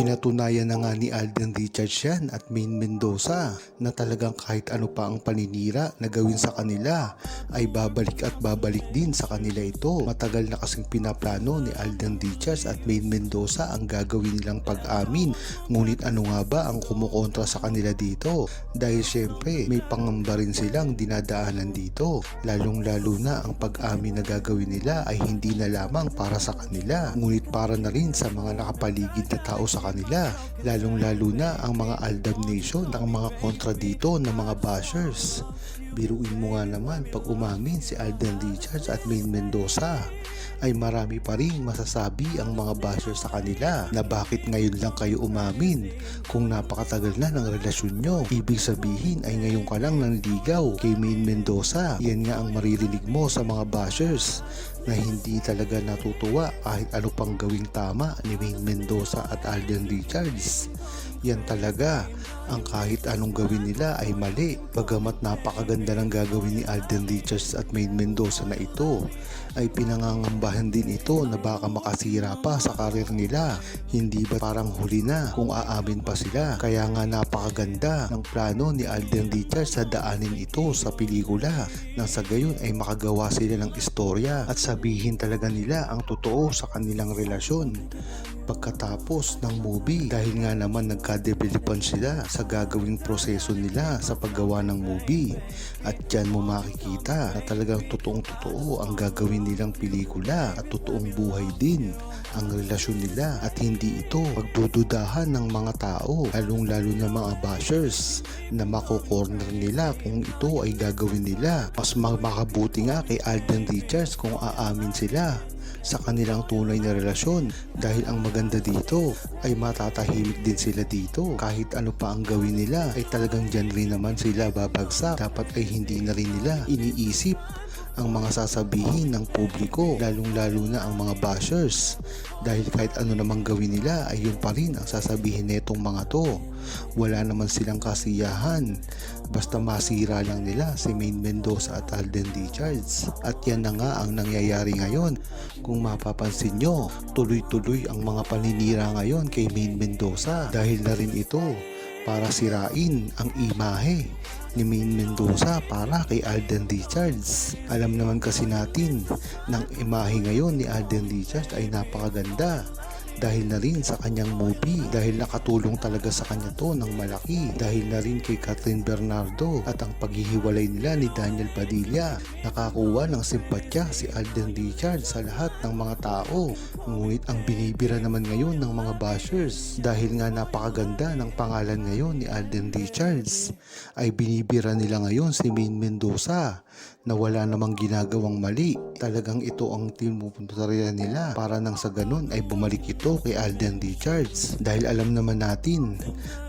Pinatunayan na nga ni Alden Richards yan at Main Mendoza na talagang kahit ano pa ang paninira na gawin sa kanila ay babalik at babalik din sa kanila ito. Matagal na kasing pinaplano ni Alden Richards at Main Mendoza ang gagawin nilang pag-amin. Ngunit ano nga ba ang kumukontra sa kanila dito? Dahil syempre may pangamba rin silang dinadaanan dito. Lalong lalo na ang pag-amin na gagawin nila ay hindi na lamang para sa kanila. Ngunit para na rin sa mga nakapaligid na tao sa kanila. Lalong lalo na ang mga Aldab Nation, ang mga kontra dito ng mga bashers. Biruin mo nga naman pag umamin si Alden Richards at Main Mendoza ay marami pa rin masasabi ang mga bashers sa kanila na bakit ngayon lang kayo umamin kung napakatagal na ng relasyon nyo. Ibig sabihin ay ngayon ka lang nanligaw kay Main Mendoza. Yan nga ang maririnig mo sa mga bashers na hindi talaga natutuwa kahit ano pang gawing tama ni Main Mendoza at Alden Richards. Yan talaga ang kahit anong gawin nila ay mali. Bagamat napakaganda ng gagawin ni Alden Richards at Main Mendoza na ito, ay pinangangambahan din ito na baka makasira pa sa karir nila. Hindi ba parang huli na kung aamin pa sila? Kaya nga napakaganda ng plano ni Alden Richards sa daanin ito sa pelikula nang sa gayon ay makagawa sila ng istorya at sabihin talaga nila ang totoo sa kanilang relasyon pagkatapos ng movie dahil nga naman nagka-developan sila sa gagawing proseso nila sa paggawa ng movie. At dyan mo makikita na talagang totoong totoo ang gagawin nilang pelikula at totoong buhay din ang relasyon nila. At hindi ito pagdududahan ng mga tao lalong lalo na mga bashers na mako-corner nila kung ito ay gagawin nila. Mas makabuti nga kay Alden Richards kung aamin sila sa kanilang tunay na relasyon. Dahil ang maganda dito ay matatahimik din sila dito. Kahit ano pa ang gawin nila ay talagang dyan rin naman sila babagsak. Dapat ay hindi na rin nila iniisip ang mga sasabihin ng publiko lalong lalo na ang mga bashers. Dahil kahit ano namang gawin nila ay yun pa rin ang sasabihin netong mga to. Wala naman silang kasiyahan. Basta masira lang nila si Main Mendoza at Alden Richards. At yan na nga ang nangyayari ngayon. Kung mapapansin nyo tuloy-tuloy ang mga paninira ngayon kay Main Mendoza. Dahil na rin ito para sirain ang imahe ni Main Mendoza para kay Alden Richards. Alam naman kasi natin ng imahe ngayon ni Alden Richards ay napakaganda dahil na rin sa kanyang movie dahil nakatulong talaga sa kanya to ng malaki. Dahil na rin kay Catherine Bernardo at ang paghihiwalay nila ni Daniel Padilla. Nakakuha ng simpatya si Alden Richards sa lahat ng mga tao. Ngunit ang binibira naman ngayon ng mga bashers dahil nga napakaganda ng pangalan ngayon ni Alden Richards ay binibira nila ngayon si Main Mendoza na wala namang ginagawang mali. Talagang ito ang tinupuntarya nila para nang sa ganun ay bumalik ito kay Alden Richards. Dahil alam naman natin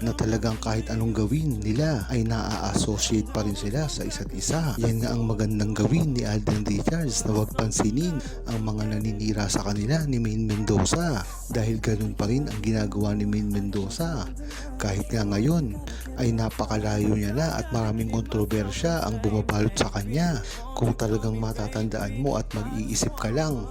na talagang kahit anong gawin nila ay naa-associate pa rin sila sa isa't isa. Yan nga ang magandang gawin ni Alden Richards na wag pansinin ang mga naninira sa kanila ni Main Mendoza. Dahil ganun pa rin ang ginagawa ni Main Mendoza. Kahit nga ngayon ay napakalayo niya na at maraming kontrobersya ang bumabalot sa kanya. Kung talagang matatandaan mo at mag-iisip ka lang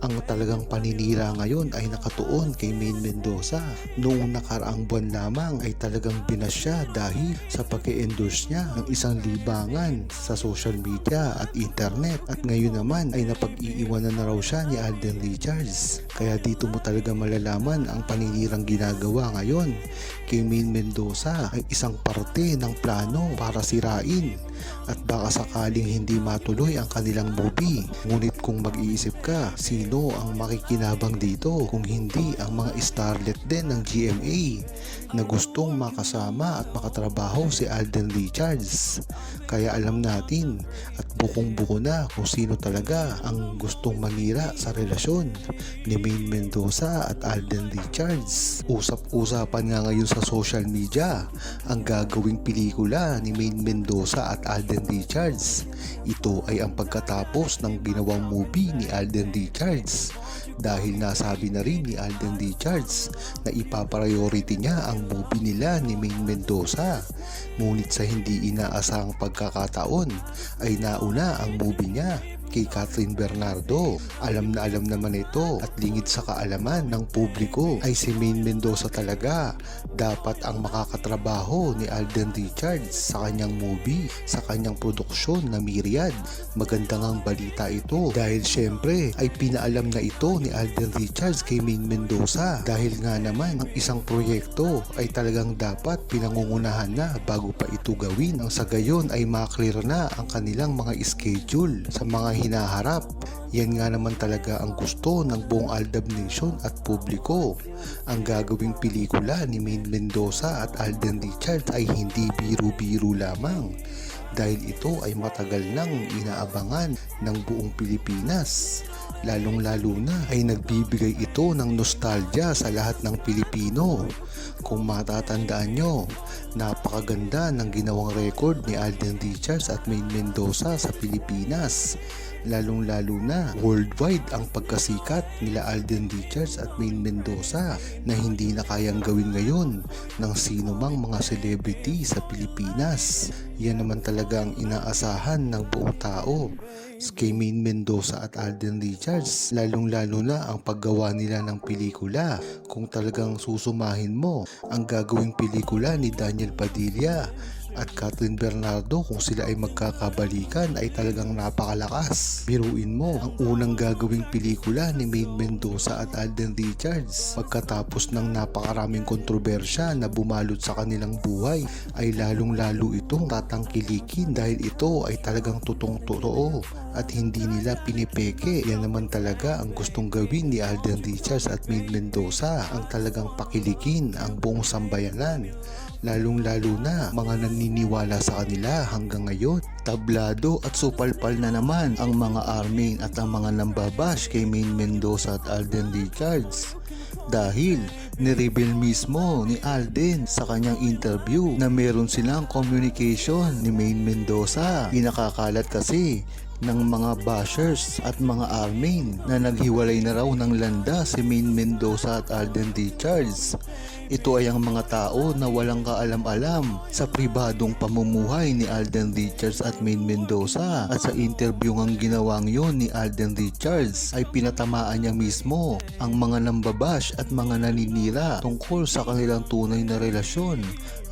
ang talagang paninira ngayon ay nakatuon kay Main Mendoza. Noong nakaraang buwan lamang ay talagang binasya dahil sa pag-endorse niya ng isang libangan sa social media at internet. At ngayon naman ay napag-iiwanan na raw siya ni Alden Richards. Kaya dito mo talaga malalaman ang paninirang ginagawa ngayon kay Main Mendoza ay isang parte ng plano para sirain at baka sakaling hindi matuloy ang kanilang movie. Ngunit kung mag-iisip ka, sino ang makikinabang dito kung hindi ang mga starlet din ng GMA na gustong makasama at makatrabaho si Alden Richards. Kaya alam natin at bukong-buko na kung sino talaga ang gustong manira sa relasyon ni Main Mendoza at Alden Richards. Usap-usapan nga ngayon sa social media ang gagawing pelikula ni Main Mendoza at Alden Richards. Ito ay ang pagkatapos ng ginawang movie ni Alden Richards dahil nasabi na rin ni Alden Richards na ipapriority niya ang movie nila ni Main Mendoza. Ngunit sa hindi inaasahang pagkakataon ay nauna ang movie niya kay Catherine Bernardo. Alam na alam naman ito at lingid sa kaalaman ng publiko ay si Maine Mendoza talaga. Dapat ang makakatrabaho ni Alden Richards sa kanyang movie, sa kanyang produksyon na Myriad. Magandang ang balita ito dahil syempre ay pinaalam na ito ni Alden Richards kay Maine Mendoza dahil nga naman ang isang proyekto ay talagang dapat pinangungunahan na bago pa ito gawin. Ang sa gayon ay maklear na ang kanilang mga schedule sa mga hinaharap. Yan nga naman talaga ang gusto ng buong Aldab Nation at publiko. Ang gagawing pelikula ni Maine Mendoza at Alden Richards ay hindi biro-biro lamang dahil ito ay matagal nang inaabangan ng buong Pilipinas. Lalong-lalo na ay nagbibigay ito ng nostalgia sa lahat ng Pilipino. Kung matatandaan nyo, napakaganda ng ginawang record ni Alden Richards at Maine Mendoza sa Pilipinas. Lalong-lalo na worldwide ang pagkasikat nila Alden Richards at Maine Mendoza na hindi na kayang gawin ngayon ng sino mang mga celebrity sa Pilipinas. Yan naman talaga ang inaasahan ng buong tao kay Maine Mendoza at Alden Richards lalong-lalo na ang paggawa nila ng pelikula kung talagang susumahin mo ang gagawing pelikula ni Daniel Padilla at Catherine Bernardo kung sila ay magkakabalikan ay talagang napakalakas. Biruin mo, ang unang gagawing pelikula ni Maine Mendoza at Alden Richards pagkatapos ng napakaraming kontrobersya na bumalot sa kanilang buhay ay lalong-lalo itong tatangkilikin dahil ito ay talagang tutong totoo at hindi nila pinipeke. Yan naman talaga ang gustong gawin ni Alden Richards at Maine Mendoza ang talagang pakilikin ang buong sambayanan lalong-lalo na mga naniniwala sa kanila hanggang ngayon. Tablado at supalpal na naman ang mga army at ang mga nambabash kay Maine Mendoza at Alden Richards. Dahil nireveal mismo ni Alden sa kanyang interview na meron silang communication ni Maine Mendoza. Pinakakalat kasi ng mga bashers at mga armin na naghiwalay na raw ng landa si Maine Mendoza at Alden Richards. Ito ay ang mga tao na walang kaalam-alam sa pribadong pamumuhay ni Alden Richards at Maine Mendoza at sa interview ng ginawang yon ni Alden Richards ay pinatamaan niya mismo ang mga nambabash at mga naninira tungkol sa kanilang tunay na relasyon.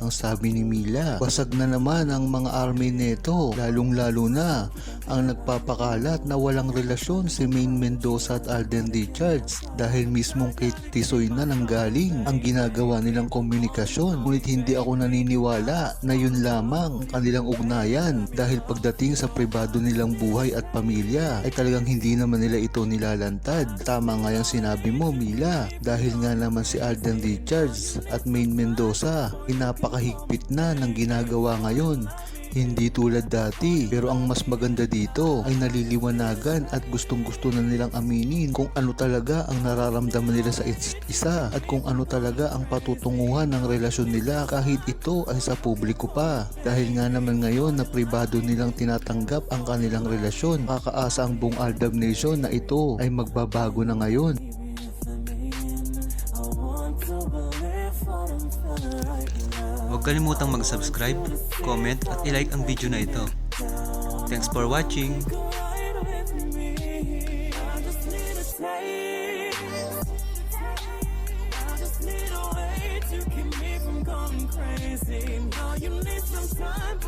Ang sabi ni Mila, basag na naman ang mga army neto, lalong-lalo na ang nagpapakalat na walang relasyon si Maine Mendoza at Alden Richards dahil mismong kay Tisoy na nanggaling ang ginagawa nilang komunikasyon. Ngunit hindi ako naniniwala na yun lamang ang kanilang ugnayan dahil pagdating sa pribado nilang buhay at pamilya ay talagang hindi naman nila ito nilalantad. Tama nga yung sinabi mo Mila dahil nga naman si Alden Richards at Maine Mendoza pinapakahigpit na ng ginagawa ngayon hindi tulad dati. Pero ang mas maganda dito ay naliliwanagan at gustong gusto na nilang aminin kung ano talaga ang nararamdaman nila sa isa at kung ano talaga ang patutunguhan ng relasyon nila kahit ito ay sa publiko pa. Dahil nga naman ngayon na pribado nilang tinatanggap ang kanilang relasyon, kakaasa ang buong Aldab Nation na ito ay magbabago na ngayon. Huwag kalimutang mag-subscribe, comment at ilike ang video na ito. Thanks for watching! Crazy. Now you need some time